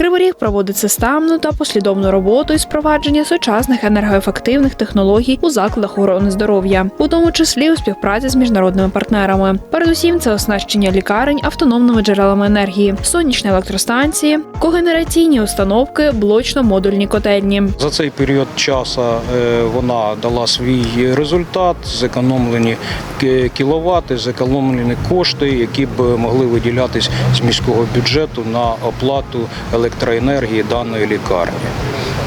Кривий Ріг проводить системну та послідовну роботу із впровадження сучасних енергоефективних технологій у закладах охорони здоров'я, у тому числі у співпраці з міжнародними партнерами. Передусім, це оснащення лікарень автономними джерелами енергії, сонячні електростанції, когенераційні установки, блочно-модульні котельні. За цей період часу е, вона дала свій результат, зекономлені кіловати, зекономлені кошти, які б могли виділятись з міського бюджету на оплату електроенергії даної лікарні.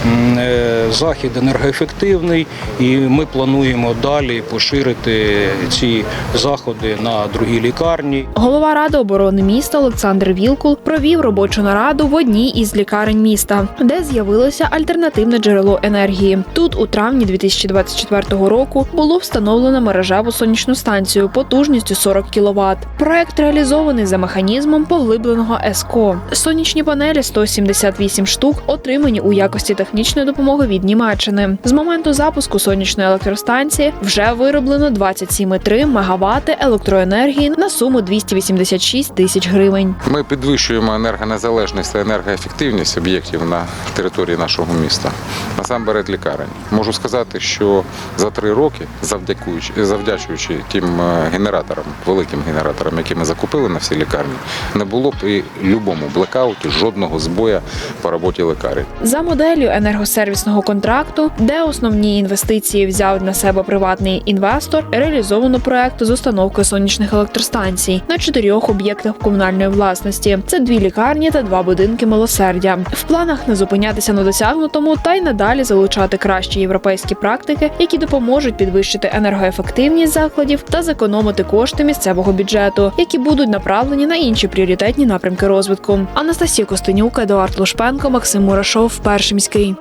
Е, Захід енергоефективний, і ми плануємо далі поширити ці заходи на другі лікарні. Голова ради оборони міста Олександр Вілкул провів робочу нараду в одній із лікарень міста, де з'явилося альтернативне джерело енергії. Тут у травні 2024 року було встановлено мережеву сонячну станцію потужністю 40 кВт. Проект реалізований за механізмом поглибленого ЕСКО. Сонячні панелі 178 штук отримані у якості технічної допомоги від Німеччини. З моменту запуску сонячної електростанції вже вироблено 27,3 МВт електроенергії на суму 286 тисяч гривень. Ми підвищуємо енергонезалежність та енергоефективність об'єктів на території нашого міста. Насамперед лікарень. Можу сказати, що за три роки, завдякуючи, завдячуючи тим е, генераторам, великим генераторам, які ми закупили на всі лікарні, не було б і любому блекауті жодного збоя по роботі лікарень. За моделлю енергосервісного контракту, де основні інвестиції взяв на себе приватний інвестор, реалізовано проект з установки сонячних електростанцій на чотирьох об'єктах комунальної власності. Це дві лікарні та два будинки милосердя. В планах не зупинятися на досягнутому та й надалі залучати кращі європейські практики, які допоможуть підвищити енергоефективність закладів та зекономити кошти місцевого бюджету, які будуть направлені на інші пріоритетні напрямки розвитку. Анастасія Костенюк, Едуард Лушпенко, Максим Мурашов, Першимський.